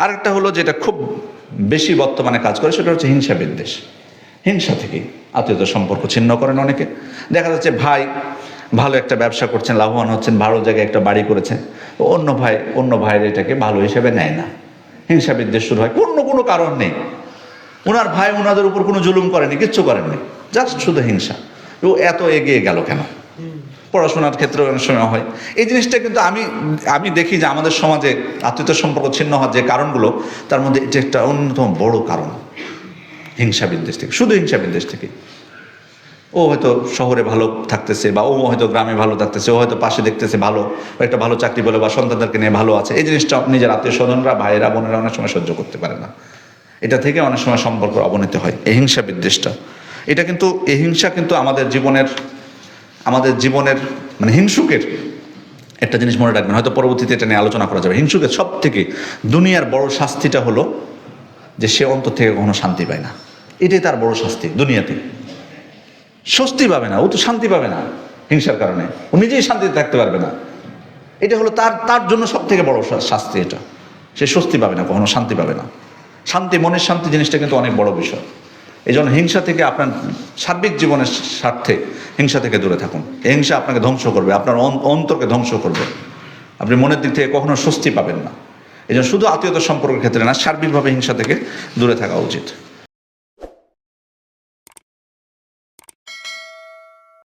আরেকটা হলো যেটা খুব বেশি বর্তমানে কাজ করে, সেটা হচ্ছে হিংসা বিদ্বেষ। হিংসা থেকে আত্মীয়তার সম্পর্ক ছিন্ন করেন অনেকে। দেখা যাচ্ছে ভাই ভালো একটা ব্যবসা করছেন, লাভবান হচ্ছেন, ভালো জায়গায় একটা বাড়ি করেছেন। অন্য ভাই, অন্য ভাইয়ের এটাকে ভালো হিসেবে নেয় না। হিংসা বিদ্বেষ শুরু হয় কোনো কোনো কারণ নেই। ওনার ভাই ওনাদের উপর কোনো জুলুম করেনি, কিচ্ছু করেননি। জাস্ট শুধু হিংসা। ও এত এগিয়ে গেল কেন? পড়াশোনার ক্ষেত্রে অনেক সময় হয়। এই জিনিসটা কিন্তু আমি আমি দেখি যে আমাদের সমাজে আত্মীয়তার সম্পর্ক ছিন্ন হওয়ার যে কারণগুলো, তার মধ্যে এটা একটা অন্যতম বড় কারণ। হিংসা বিদ্বেষ থেকে, শুধু হিংসা বিদ্বেষ থেকে। ও হয়তো শহরে ভালো থাকতেছে বা ও হয়তো গ্রামে ভালো থাকতেছে, ও হয়তো পাশে দেখতেছে ভালো একটা ভালো চাকরি বলে বা সন্তানদেরকে নিয়ে ভালো আছে। এই জিনিসটা নিজের আত্মীয় স্বজনরা, ভাইয়েরা, বোনেরা অনেক সময় সহ্য করতে পারে না। এটা থেকে অনেক সময় সম্পর্ক অবনতি হয়, এই হিংসা বিদ্বেষটা। এটা কিন্তু, এই হিংসা কিন্তু আমাদের জীবনের আমাদের জীবনের মানে হিংসুকের একটা জিনিস মনে রাখবেন, হয়তো পরবর্তীতে এটা নিয়ে আলোচনা করা যাবে। হিংসুকের সব থেকে দুনিয়ার বড় শাস্তিটা হলো যে সে অন্তর থেকে কখনো শান্তি পায় না। এটাই তার বড় শাস্তি দুনিয়াতে। স্বস্তি পাবে না, ও তো শান্তি পাবে না হিংসার কারণে। ও নিজেই শান্তিতে থাকতে পারবে না। এটা হলো তার তার জন্য সব থেকে বড় শাস্তি এটা। সে স্বস্তি পাবে না, কখনো শান্তি পাবে না। শান্তি, মনের শান্তি জিনিসটা কিন্তু অনেক বড় বিষয়। এই জন্য হিংসা থেকে আপনার সার্বিক জীবনের স্বার্থে হিংসা থেকে দূরে থাকুন। হিংসা আপনাকে ধ্বংস করবে, আপনার অন- অন্তরকে ধ্বংস করবে। আপনি মনের দিক থেকে কখনো স্বস্তি পাবেন না। এই শুধু আত্মীয়তার সম্পর্কের ক্ষেত্রে না, সার্বিকভাবে হিংসা থেকে দূরে থাকা উচিত।